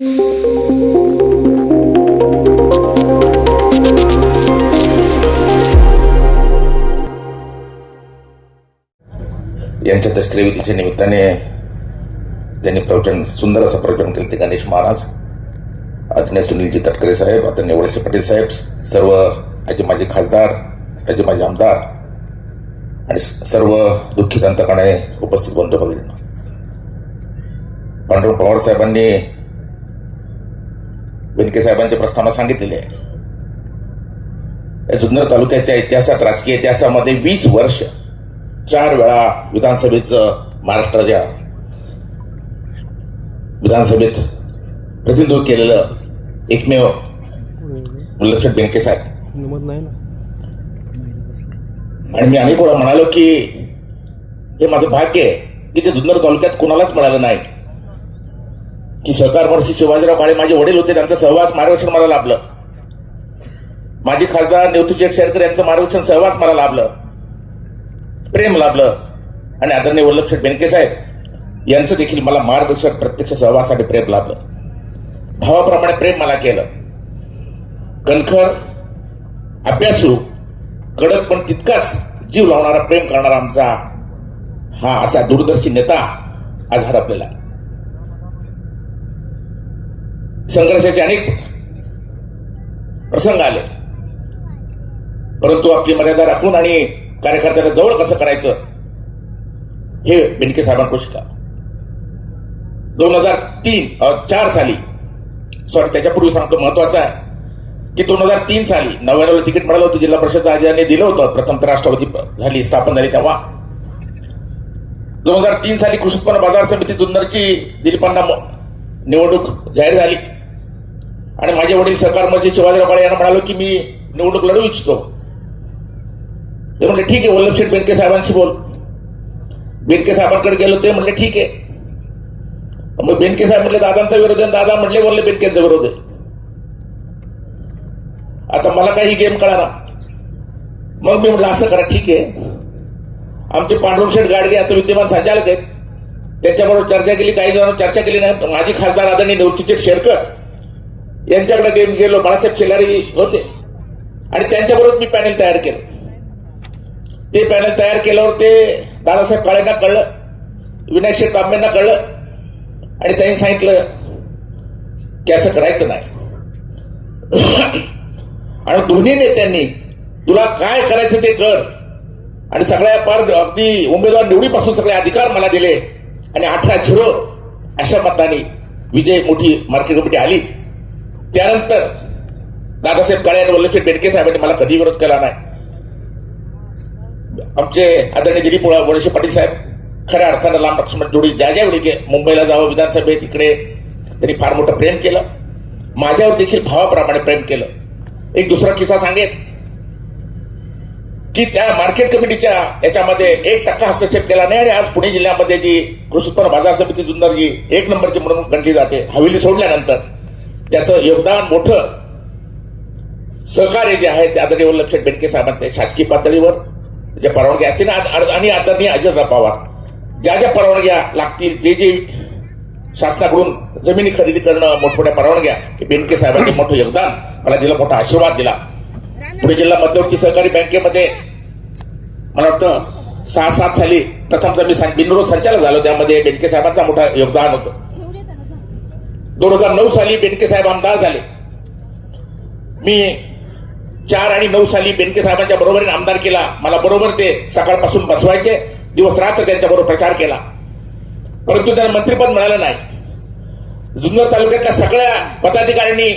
यांच्या तस्करीविधीच्या निमित्ताने ज्यांनी प्रवचन सुंदर असं प्रवचन केलं ते गणेश महाराज. आदरणीय सुनीलजी तटकरे साहेब आदरणीय वळसे पाटील साहेब सर्व आजी माझे खासदार आजी माझे आमदार आणि सर्व दुःखी दंतकाने उपस्थित बंधू भगिनी पांडुरंग पवार साहेबांनी बेनके साहेबांच्या प्रस्तावना सांगितलेली आहे. या जुन्नर तालुक्याच्या इतिहासात राजकीय इतिहासामध्ये वीस वर्ष चार वेळा विधानसभेचं महाराष्ट्राच्या विधानसभेत प्रतिनिधित्व केलेलं एकमेव वल्लभशेठ बेनके साहेब. आणि मी अनेक वेळा म्हणालो की हे माझं भाग्य आहे की ते जुन्नर तालुक्यात कोणालाच मिळालं नाही. की सहकार महर्षी शिवाजीराव काळे माझे वडील होते त्यांचा सहवास मार्गदर्शन मला लाभलं. माजी खासदार नेवतू शेरकर यांचं मार्गदर्शन सहवास मला लाभलं. प्रेम लाभलं. आणि आदरणीय वल्लभशेठ बेनके साहेब यांचं देखील मला मार्गदर्शन प्रत्यक्ष सहवासासाठी प्रेम लाभलं. भावाप्रमाणे प्रेम मला केलं. कणखर अभ्यासू कडक पण तितकाच जीव लावणारा प्रेम करणारा आमचा हा असा दूरदर्शी नेता आज हरपलेला आहे. संघर्षाचे अनेक प्रसंग आले. परंतु आपली मर्यादा राखून आणि कार्यकर्त्याला जवळ कसं करायचं हे बेनके साहेबांकडून शिका. दोन हजार तीन चार साली सॉरी त्याच्यापूर्वी सांगतो महत्वाचं आहे की दोन हजार तीन साली नव्याण्णवला तिकीट मिळालं होतं जिल्हा परिषद आजाने दिलं होतं प्रथम तर राष्ट्रवादी झाली स्थापन झाली तेव्हा. दोन हजार तीन साली कृषी उत्पन्न बाजार समिती जुन्नरची दिलीपांना निवडणूक जाहीर झाली. आणि माझे वडील सहकार मंत्री शिवाजीराव काळे यांना म्हणालो की मी निवडणूक लढू इच्छितो. ते म्हणले ठीक आहे वल्लभशेठ बेनके साहेबांशी बोल. बेनके साहेबांकडे गेलो ते म्हणले ठीक आहे. मग बेनके साहेब म्हणले दादांचा विरोध आहे. दादा म्हणले वल्लभ बेनकेंचा विरोध आहे. आता मला काही गेम कळाला मग मी म्हटलं असं करा ठीक आहे. आमचे पांडुरंग गाडगे आता विद्यमान संचालक आहेत. त्यांच्याबरोबर चर्चा केली काही जणांना चर्चा केली नाही. माजी खासदार आदरणीय नेवतीचे शेरकर यांच्याकडे गेम गेलो बाळासाहेब शेलारी होते. आणि त्यांच्याबरोबर मी पॅनेल तयार केलं. ते पॅनल तयार केल्यावर ते दादासाहेब काळेंना कळलं विनायक शेठ तांबेंना कळलं आणि त्यांनी सांगितलं की असं करायचं नाही. आणि दोन्ही नेत्यांनी तुला काय करायचं ते कर. आणि सगळ्या पार अगदी उमेदवार निवडीपासून सगळे अधिकार मला दिले. आणि अठरा झिरो अशा मताने विजय मोठी मार्केट कमिटी आली. त्यानंतर दादासाहेब काळे आणि वल्लभशेठ बेडके साहेबांनी मला कधी विरोध केला नाही. आमचे आदरणीय दिलीप वळशे पाटील साहेब खऱ्या अर्थानं लांब लक्ष्मण जोडी ज्या ज्यावेळी गे- मुंबईला जावं विधानसभेत इकडे त्यांनी फार मोठं प्रेम केलं. माझ्यावर देखील भावाप्रमाणे प्रेम केलं. एक दुसरा किस्सा सांगेल की त्या मार्केट कमिटीच्या याच्यामध्ये एक टक्का हस्तक्षेप केला नाही आणि आज पुणे जिल्ह्यामध्ये जी कृषी उत्पन्न बाजार समिती जुन्नर जी एक नंबरची म्हणून गणली जाते हवेली सोडल्यानंतर त्याचं योगदान मोठं सहकार्य जे आहे ते आदरणीय वल्लभशेठ बेडके साहेबांचे शासकीय पातळीवर जे परवानगी असतील आणि आणि आदरणीय अजितराव पवार ज्या ज्या परवानग्या लागतील जे जे शासनाकडून जमिनी खरेदी करणं मोठमोठ्या परवानग्या हे बेनके साहेबांनी मोठं योगदान मला दिलं मोठा आशीर्वाद दिला. पुणे जिल्हा मध्यवर्ती सहकारी बँकेमध्ये मला वाटतं सहा सात साली प्रथमचा मी बिनविरोध संचालक झालो त्यामध्ये बेनके साहेबांचा मोठा योगदान होतं. दोन हजार नऊ साली बेनके साहेब आमदार झाले. मी चार आणि नऊ साली बेनके साहेबांच्या बरोबरीने आमदार केला. मला बरोबर ते सकाळपासून बसवायचे दिवस रात्र त्यांच्याबरोबर प्रचार केला. परंतु त्यांना मंत्रिपद मिळालं नाही. जुन्नर तालुक्यातल्या सगळ्या पदाधिकाऱ्यांनी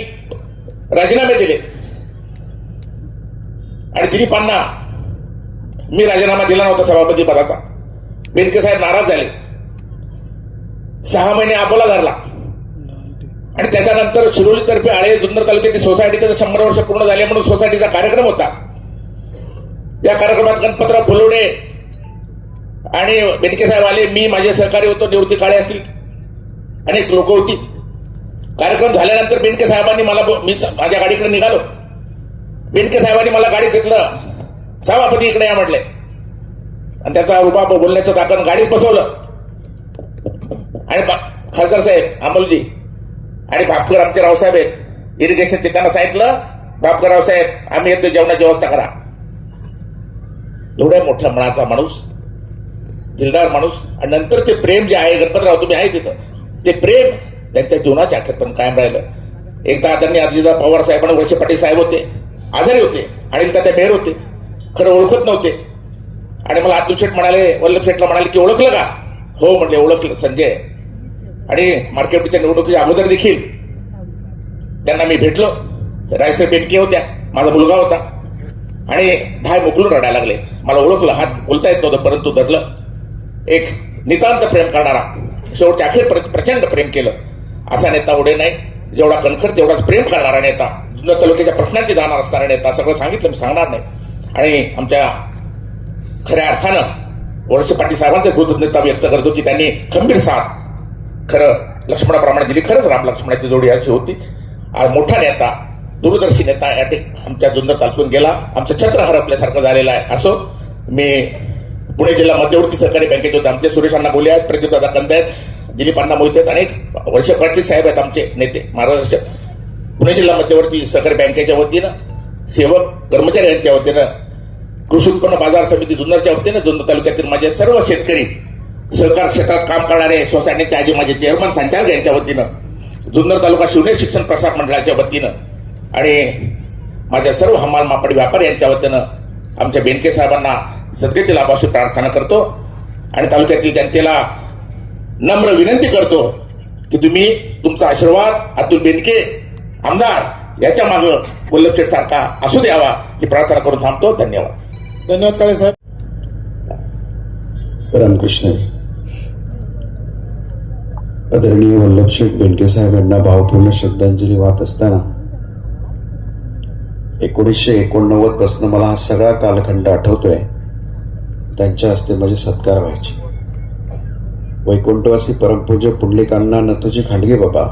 राजीनामे दिले. आणि दिलीपांना मी राजीनामा दिला नव्हता सभापती पदाचा. बेनके साहेब नाराज झाले. सहा महिने अबोला धरला. आणि त्याच्यानंतर शिरोलीतर्फे आळे जुन्नर तालुक्यातील सोसायटीचं शंभर वर्ष पूर्ण झाले म्हणून सोसायटीचा कार्यक्रम होता. त्या कार्यक्रमात गणपतराव फुलवडे आणि बेनके साहेब आले मी माझे सहकारी होतो निवृत्ती काळे असतील. अनेक लोक होती. कार्यक्रम झाल्यानंतर बेनके साहेबांनी मला मी माझ्या गाडीकडे निघालो. बेनके साहेबांनी मला गाडी घेतलं. सभापती इकडे या म्हटले. आणि त्याचा रुपा बोलण्याचं ताकद गाडीत बसवलं. आणि बा- खासदार साहेब अमोलजी आणि बापकर आमचे रावसाहेब आहेत. इरिगेशनचे त्यांना सांगितलं बापकर रावसाहेब आम्ही येतो जेवणाची व्यवस्था करा. एवढ्या मोठ्या मनाचा माणूस दिलदार माणूस आणि नंतर ते प्रेम जे आहे गणपतराव तुम्ही आहे तिथं. ते प्रेम त्यांच्या जीवनाच्या अखेर पण कायम राहिलं. एकदा आदरणीय आजीदा पवार साहेब आणि वळसे पाटील साहेब होते आजारी होते आणि त्या मेहर होते. खरं ओळखत नव्हते. आणि मला अतुल शेठ म्हणाले वल्लभ शेठला म्हणाले की ओळखलं का? हो म्हणले ओळखलं संजय. आणि मार्केटच्या निवडणुकीच्या अगोदर देखील त्यांना मी भेटलो. रायसर बेनके होत्या माझा मुलगा होता. आणि धाय मोकलून रडायला लागले. मला ओळखलं हात बोलता येत नव्हतं परंतु धरलं. एक नितांत प्रेम करणारा शेवटच्या अखेर प्रचंड प्रेम केलं. असा नेता उडे नाही. जेवढा कणखर तेवढाच प्रेम करणारा नेता. जुन्या तालुक्याच्या प्रश्नांची जाणार असणारा नेता सगळं सांगितलं मी सांगणार नाही. आणि आमच्या खऱ्या अर्थानं वळसे पाटील साहेबांचे कृतज्ञता व्यक्त करतो की त्यांनी खंबीर साथ खरं लक्ष्मणाप्रमाणे दिली. खरंच राम लक्ष्मणाची जोडी अशी होती. मोठा नेता दूरदर्शी नेता या ठिक आमच्या जुन्नर तालुक्यातून गेला. आमचं छत्र हरपल्यासारखं झालेलं आहे. असो मी पुणे जिल्हा मध्यवर्ती सहकारी बँकेचे होते. आमचे सुरेशांना बोले आहेत प्रदीपदादा कंद आहेत दिलीपांना मोहित आहेत अनेक वर्ष पाटील साहेब आहेत आमचे नेते. मार्गदर्शक पुणे जिल्हा मध्यवर्ती सहकारी बँकेच्या वतीनं सेवक कर्मचारी यांच्या वतीनं कृषी उत्पन्न बाजार समिती जुन्नरच्या वतीनं जुन्नर तालुक्यातील माझे सर्व शेतकरी सहकार क्षेत्रात काम करणारे सोसायटीचे आजी माझे चेअरमन संचालक यांच्या वतीनं जुन्नर तालुका शिवनेर शिक्षण प्रसार मंडळाच्या वतीनं आणि माझ्या सर्व हमाल मापडी व्यापारी यांच्या वतीनं आमच्या बेनके साहेबांना सद्गती लाभाशी प्रार्थना करतो आणि तालुक्यातील जनतेला नम्र विनंती करतो की तुम्ही तुमचा आशीर्वाद अतुल बेनके आमदार याच्या मागं वल्लभ शेठ सारखा असू द्यावा ही प्रार्थना करून थांबतो. धन्यवाद. धन्यवाद काळे साहेब. रामकृष्ण. आदरणीय वल्लभशेठ बेनके साहेब यांना भावपूर्ण श्रद्धांजली वाहत असताना एकोणीसशे एकोणनव्वदपासून मला हा सगळा कालखंड आठवतोय. त्यांच्या हस्ते माझे सत्कार व्हायचे. वैकुंठवासी परमपूज्य पुंडलिकांना नथुजी खांडगे बाबा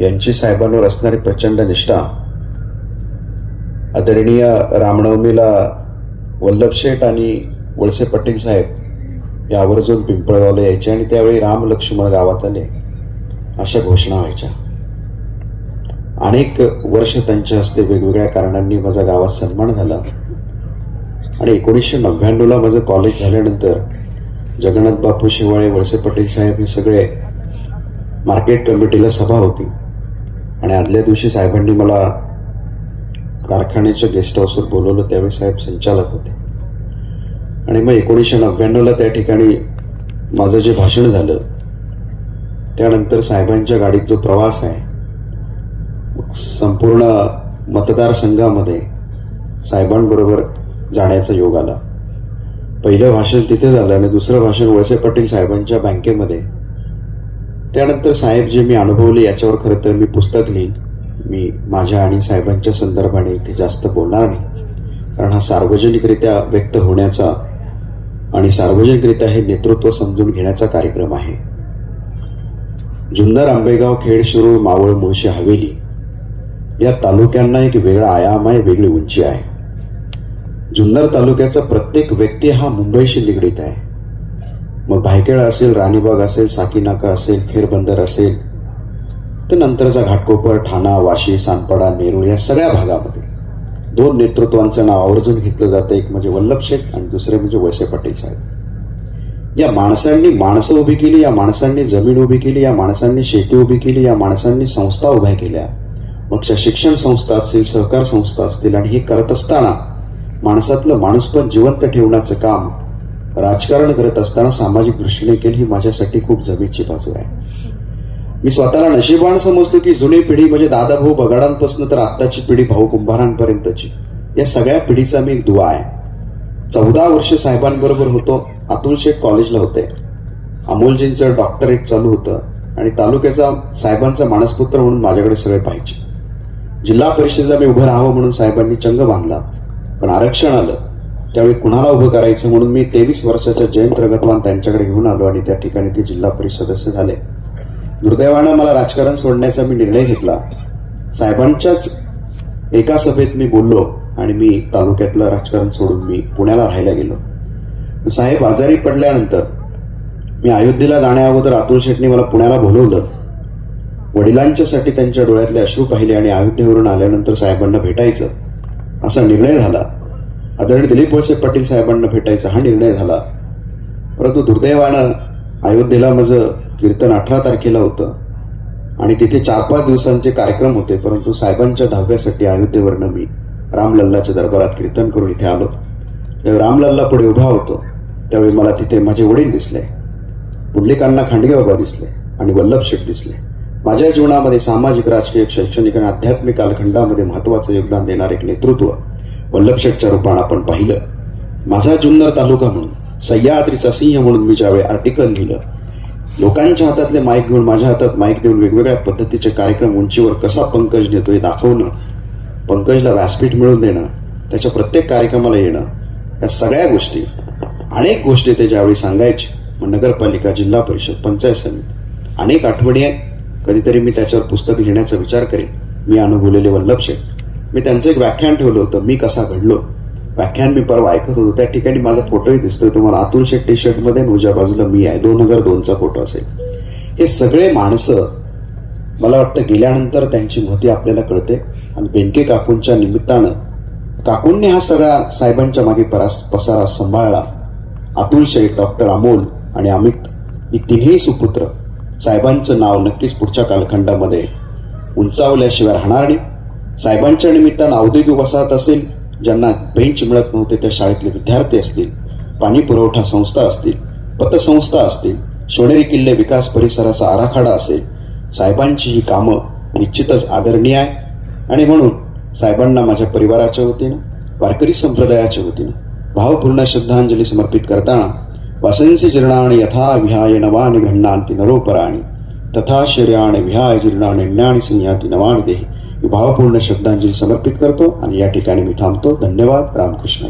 यांची साहेबांवर असणारी प्रचंड निष्ठा आदरणीय रामनवमीला वल्लभशेठ आणि वळसे पाटील साहेब या आवर्जून पिंपळगावला यायचे आणि त्यावेळी राम लक्ष्मण गावात आले अशा घोषणा व्हायच्या. अनेक वर्ष त्यांच्या हस्ते वेगवेगळ्या कारणांनी माझा गावात सन्मान झाला. आणि एकोणीसशे नव्याण्णवला माझं कॉलेज झाल्यानंतर जगन्नाथ बापू शिवाळे वळसे पाटील साहेब हे सगळे मार्केट कमिटीला सभा होती. आणि आदल्या दिवशी साहेबांनी मला कारखान्याच्या गेस्ट हाऊसवर बोलवलं. त्यावेळी साहेब संचालक होते. आणि मग एकोणीसशे नव्याण्णवला त्या ठिकाणी माझं जे भाषण झालं त्यानंतर साहेबांच्या गाडीत जो प्रवास आहे संपूर्ण मतदारसंघामध्ये साहेबांबरोबर जाण्याचा योग आला. पहिलं भाषण तिथे झालं आणि दुसरं भाषण वळसे पाटील साहेबांच्या बँकेमध्ये. त्यानंतर साहेब जे मी अनुभवले याच्यावर खरं तर मी पुस्तक लिहीन. मी माझ्या आणि साहेबांच्या संदर्भाने इथे जास्त बोलणार नाही. कारण हा सार्वजनिकरित्या व्यक्त होण्याचा आणि सार्वजनिकरित्या हे नेतृत्व समजून घेण्याचा कार्यक्रम आहे. जुन्नर आंबेगाव खेडशिरूळ मावळ मुळशी हवेली या तालुक्यांना एक वेगळा आयाम आहे वेगळी उंची आहे. जुन्नर तालुक्याचा प्रत्येक व्यक्ती हा मुंबईशी निगडीत आहे. मग भायखेळ असेल राणीबाग असेल साकीनाका असेल फेरबंदर असेल तर नंतरचा घाटकोपर ठाणा वाशी सानपाडा नेरूळ या सगळ्या भागामध्ये दोन नेतृत्वांचं नाव आवर्जून घेतलं जातं. एक म्हणजे वल्लभ शेठ आणि दुसरे म्हणजे वैसे पाटील साहेब. या माणसांनी माणसं उभी केली या माणसांनी जमीन उभी केली या माणसांनी शेती उभी केली या माणसांनी संस्था उभ्या केल्या. मगच्या शिक्षण संस्था असतील सहकार संस्था असतील आणि हे करत असताना माणसातलं माणूसपण जिवंत ठेवण्याचं काम राजकारण करत असताना सामाजिक दृष्टीने केली ही माझ्यासाठी खूप जमेची बाजू आहे. मी स्वतःला नशिबान समजतो की जुनी पिढी म्हणजे दादा भाऊ बगाडांपासून तर आत्ताची पिढी भाऊ कुंभारांपर्यंतची. या सगळ्या पिढीचा मी एक दुवा आहे. चौदा वर्ष साहेबांबरोबर होतो अतुल शेठ कॉलेजला होते. अमोलजींचं डॉक्टरेट चालू होतं आणि तालुक्याचा साहेबांचा मानसपुत्र म्हणून माझ्याकडे सगळे पाहिजे जिल्हा परिषदेला मी उभं राहावं म्हणून साहेबांनी चंग बांधला पण आरक्षण आलं. त्यावेळी कुणाला उभं करायचं म्हणून मी तेवीस वर्षाच्या जयंत रगतवान त्यांच्याकडे घेऊन आलो आणि त्या ठिकाणी ते जिल्हा परिषद सदस्य झाले. दुर्दैवानं मला राजकारण सोडण्याचा मी निर्णय घेतला. साहेबांच्याच एका सभेत मी बोललो आणि मी तालुक्यातलं राजकारण सोडून मी पुण्याला राहायला गेलो. साहेब आजारी पडल्यानंतर मी अयोध्येला जाण्याअगोदर अतुल शेटने मला पुण्याला बोलवलं. वडिलांच्यासाठी त्यांच्या डोळ्यातले अश्रू पाहिले आणि अयोध्येवरून आल्यानंतर साहेबांना भेटायचं असा निर्णय झाला. आदरणीय दिलीप वळसे पाटील साहेबांना भेटायचा हा निर्णय झाला. परंतु दुर्दैवानं अयोध्येला माझं कीर्तन अठरा तारखेला होतं. आणि तिथे चार पाच दिवसांचे कार्यक्रम होते परंतु साहेबांच्या दहाव्यासाठी अयोध्येवरनं मी रामलल्लाच्या दरबारात कीर्तन करून इथे आलो. जेव्हा रामलल्ला पुढे उभा होतो त्यावेळी मला तिथे माझे वडील दिसले. पुंडलिकांना खांडगे बाबा दिसले आणि वल्लभ शेठ दिसले. माझ्या जीवनामध्ये सामाजिक राजकीय शैक्षणिक आणि आध्यात्मिक कालखंडामध्ये महत्वाचं योगदान देणारे एक नेतृत्व वल्लभ शेठच्या रूपानं आपण पाहिलं. माझा जुन्नर तालुका म्हणून सह्याद्रीचा सिंह म्हणून मी ज्यावेळी आर्टिकल लिहिलं लोकांच्या हातातले माईक घेऊन माझ्या हातात माईक देऊन वेगवेगळ्या पद्धतीचे कार्यक्रम उंचीवर कसा पंकज नेतो हे दाखवणं पंकजला व्यासपीठ मिळवून देणं त्याच्या प्रत्येक कार्यक्रमाला येणं या सगळ्या गोष्टी अनेक गोष्टी ते ज्यावेळी सांगायचे मग नगरपालिका जिल्हा परिषद पंचायत समिती अनेक आठवणी आहेत. कधीतरी मी त्याच्यावर पुस्तक लिहिण्याचा विचार करेन. मी अनुभवलेले वल्लभ शेठ. मी त्यांचं एक व्याख्यान ठेवलं होतं मी कसा घडलो. व्याख्यान मी परवा ऐकत होतो. त्या ठिकाणी माझा फोटोही दिसतोय. तुम्हाला अतुल शेठ टी शर्टमध्ये उजव्या बाजूला मी आहे. दोन हजार दोनचा फोटो असेल. हे सगळे माणसं मला वाटतं गेल्यानंतर त्यांची महती आपल्याला कळते. आणि बेंके काकूंच्या निमित्तानं काकूंनी हा सगळा साहेबांच्या मागे परास पसारा सांभाळला. अतुल शेठ डॉक्टर अमोल आणि अमित ही तिन्ही सुपुत्र साहेबांचं नाव नक्कीच पुढच्या कालखंडामध्ये उंचावल्याशिवाय राहणार नाही. साहेबांच्या निमित्तानं औद्योगिक वसाहत असेल ज्यांना बेंच मिळत नव्हते त्या शाळेतले विद्यार्थी असतील पाणी पुरवठा संस्था असतील पतसंस्था असतील सोनेरी किल्ले विकास परिसराचा आराखडा असेल साहेबांची ही कामं निश्चितच आदरणीय आहे. आणि म्हणून साहेबांना माझ्या परिवाराच्या वतीनं वारकरी संप्रदायाच्या वतीनं भावपूर्ण श्रद्धांजली समर्पित करताना वसंसी जीर्णाने यथा विहाय नवानि गृह्णान्ति नरोपराणी तथा शरीराने विहाय जीर्णाने ज्ञानी संयाती नवान देही. भावपूर्ण श्रद्धांजली समर्पित करतो आणि या ठिकाणी मी थांबतो. धन्यवाद. रामकृष्ण.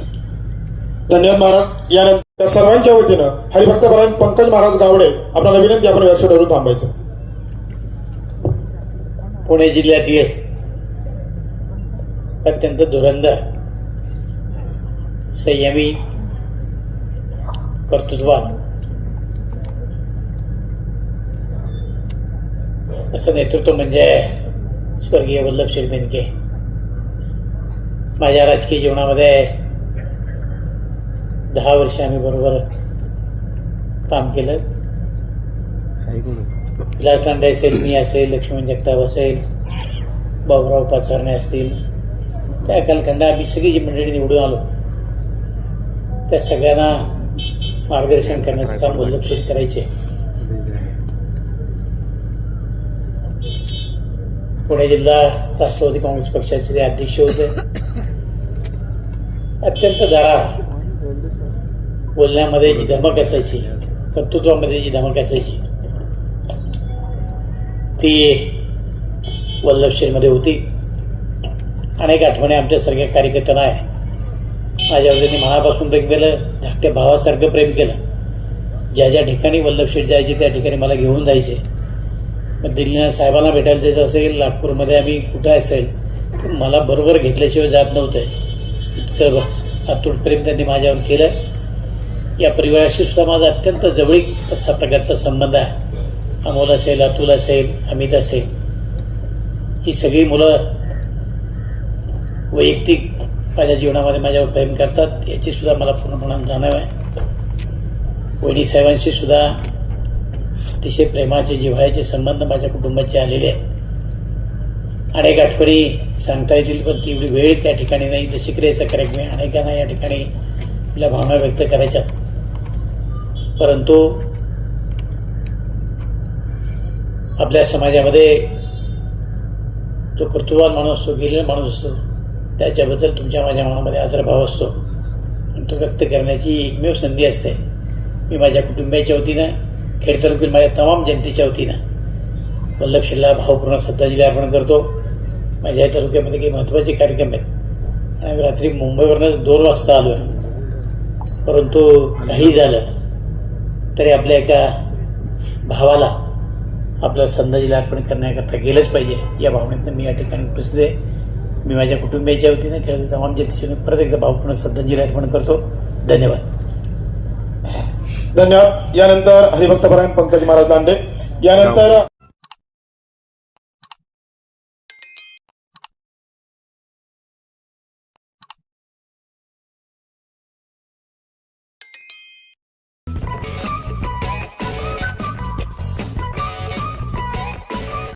धन्यवाद महाराज. यानंतर सर्वांच्या वतीनं हरिभक्तपरायण पंकज महाराज गावडे आपल्याला विनंती आपण व्यासपीठावरून थांबायचं. पुणे जिल्ह्यातील अत्यंत धुरंदर संयमी कर्तृत्वान असं नेतृत्व म्हणजे स्वर्गीय वल्लभ शेठ माझ्या राजकीय जीवनामध्ये दहा वर्ष आम्ही बरोबर काम केलं. विलास लांडे असेल मी असेल लक्ष्मण जगताप असेल बाबुराव पाचारणे असतील त्या कालखंडात आम्ही सगळी जी मंडळी निवडून आलो त्या सगळ्यांना मार्गदर्शन करण्याचं काम वल्लभ शेठ करायचे. पुणे जिल्हा राष्ट्रवादी काँग्रेस पक्षाचे ते अध्यक्ष होते अत्यंत दरा बोलण्यामध्ये जी धमक असायची कर्तृत्वामध्ये जी धमक असायची ती वल्लभशेरमध्ये होती. अनेक आठवणी आमच्यासारख्या कार्यकर्त्यांना आहे. माझ्या वडिलांनी मनापासून प्रेम केलं धाकट्या भावासारखं प्रेम केलं. ज्या ज्या ठिकाणी वल्लभशेठ जायचे त्या ठिकाणी मला घेऊन जायचे. दिल्लीला साहेबांना भेटायला जायचं असेल नागपूरमध्ये आम्ही कुठं असेल मला बरोबर घेतल्याशिवाय जात नव्हतं. इतकं अतूट प्रेम त्यांनी माझ्यावर केलं या परिवाराशी सुद्धा माझा अत्यंत जवळीक असा प्रकारचा संबंध आहे. अमोल असेल अतुल असेल अमित असेल ही सगळी मुलं वैयक्तिक माझ्या जीवनामध्ये माझ्यावर प्रेम करतात. याची सुद्धा मला पूर्णपणे जाणीव आहे. वहिनी साहेबांशी सुद्धा अतिशय प्रेमाचे जिव्हाळ्याचे संबंध माझ्या कुटुंबाचे आलेले आहेत. अनेक आठवणी सांगता येतील पण तेवढी वेळ त्या ठिकाणी नाही. तर क्रियेचा कार्यक्रम अनेकांना या ठिकाणी आपल्या भावना व्यक्त करायच्या परंतु आपल्या समाजामध्ये जो कर्तृत्वान माणूस असतो गेलेला माणूस असतो त्याच्याबद्दल तुमच्या माझ्या मनामध्ये आदरभाव असतो. आणि तो व्यक्त करण्याची एकमेव संधी असते. मी माझ्या कुटुंबियाच्या वतीनं खेड तालुक्यातील माझ्या तमाम जनतेच्या वतीनं वल्लभशिल्ला भावपूर्ण श्रद्धांजली अर्पण करतो. माझ्या या तालुक्यामध्ये काही महत्त्वाचे कार्यक्रम आहेत. आणि आम्ही रात्री मुंबईवरनं दोन वाजता आलो आहे परंतु काही झालं तरी आपल्या एका भावाला आपल्या श्रद्धांजली अर्पण करण्याकरता गेलंच पाहिजे. या भावनेतनं मी या ठिकाणी उपस्थित आहे. मी माझ्या कुटुंबियाच्या वतीनं खेळ तमाम जनतेच्या परत एकदा भावपूर्ण श्रद्धांजली अर्पण करतो. धन्यवाद. धन्यवाद. यानंतर हरिभक्तपरायण पंकज महाराज दांडे. यानंतर